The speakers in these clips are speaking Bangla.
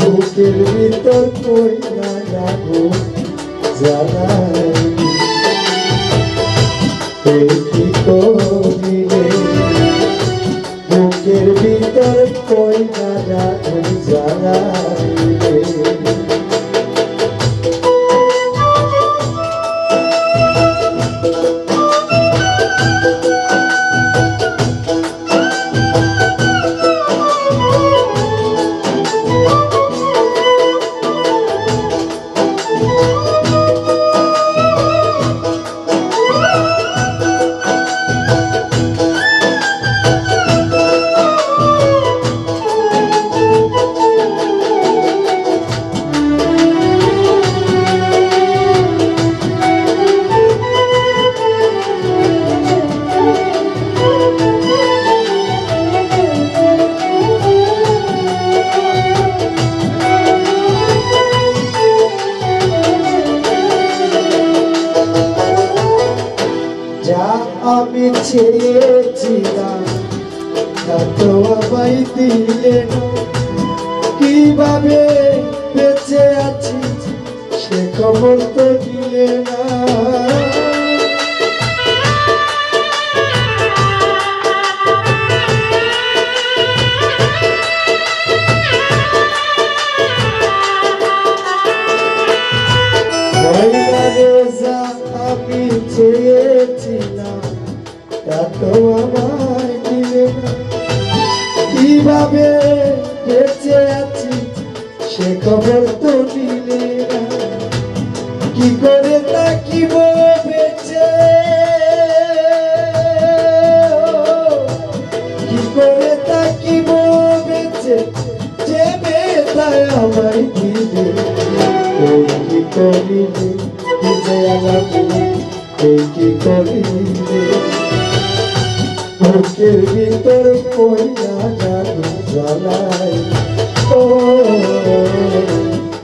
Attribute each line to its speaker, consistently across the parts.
Speaker 1: বুকের ভিতর কই না যাব এই কি করিলে বুকের ভিতর কই না জ্বালাই চেয়েছিলাম তা তো আমায় দিলে কীভাবে বেঁচে আছি সে খবর তো দিলে না। সে খবর তো দিলে কি করে তাকিব বেঁচে? কি করে তাকিব বেঁচে? যে বেতায় আমায় দিলে কি করিলে কি যে আলাপি এই কি করিলে বুকের ভিতর কইরা জাদু জ্বালাই ও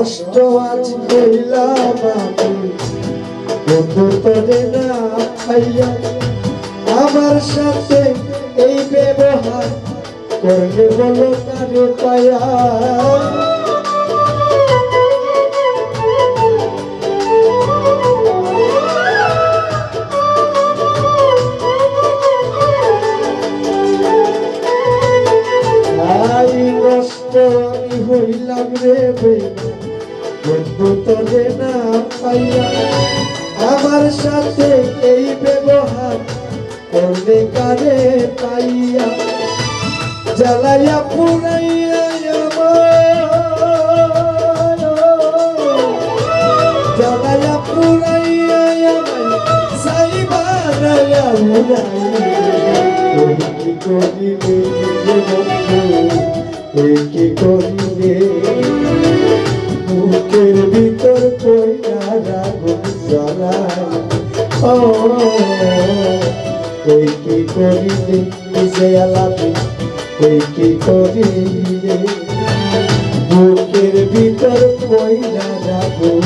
Speaker 1: নষ্ট আজ আমি। বন্ধু তোরে না পাইয়া আমার সাথে এই ব্যবহার করলে বলো কারে পায়া? নষ্ট আমি বন্ধু তোরে না পাইয়া আমার সাথে এই ব্যবহার করলে কারে পাইয়া জ্বালাইয়া পুরাইয়া করিলে মিশে আলাপে ওই কি বুকের ভিতর পয়লা রাগুন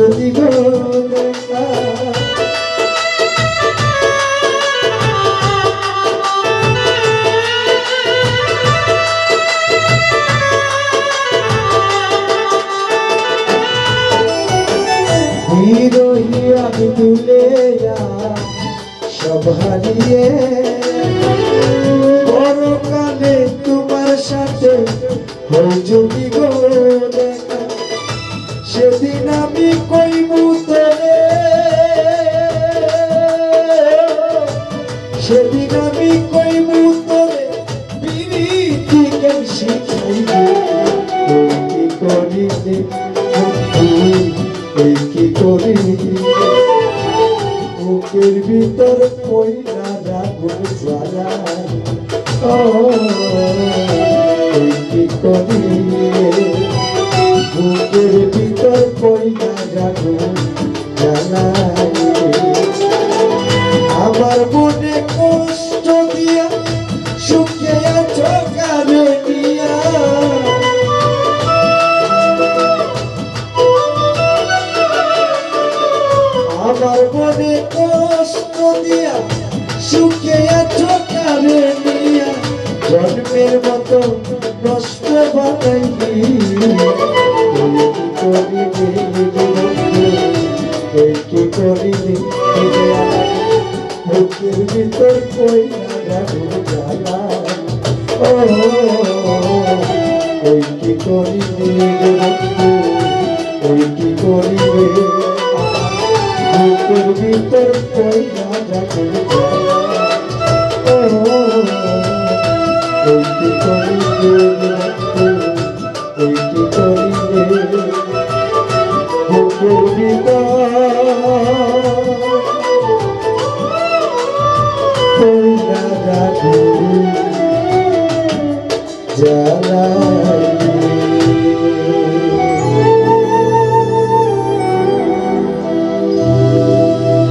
Speaker 1: যদি গো আমি তুলে সব হারিয়ে পরকালে তোমার সাথে যদি তুই এই কি করিলি বুকের ভিতর কইরা রাগুন জ্বালা। ও, এই কি করিলে বুকের ভিতর কইরা রাগুন আমার মনে মনে কষ্ট দিয়া সুখে আছো কারে দিয়া জন্মের মতো নষ্ট বানাইবি Thank you.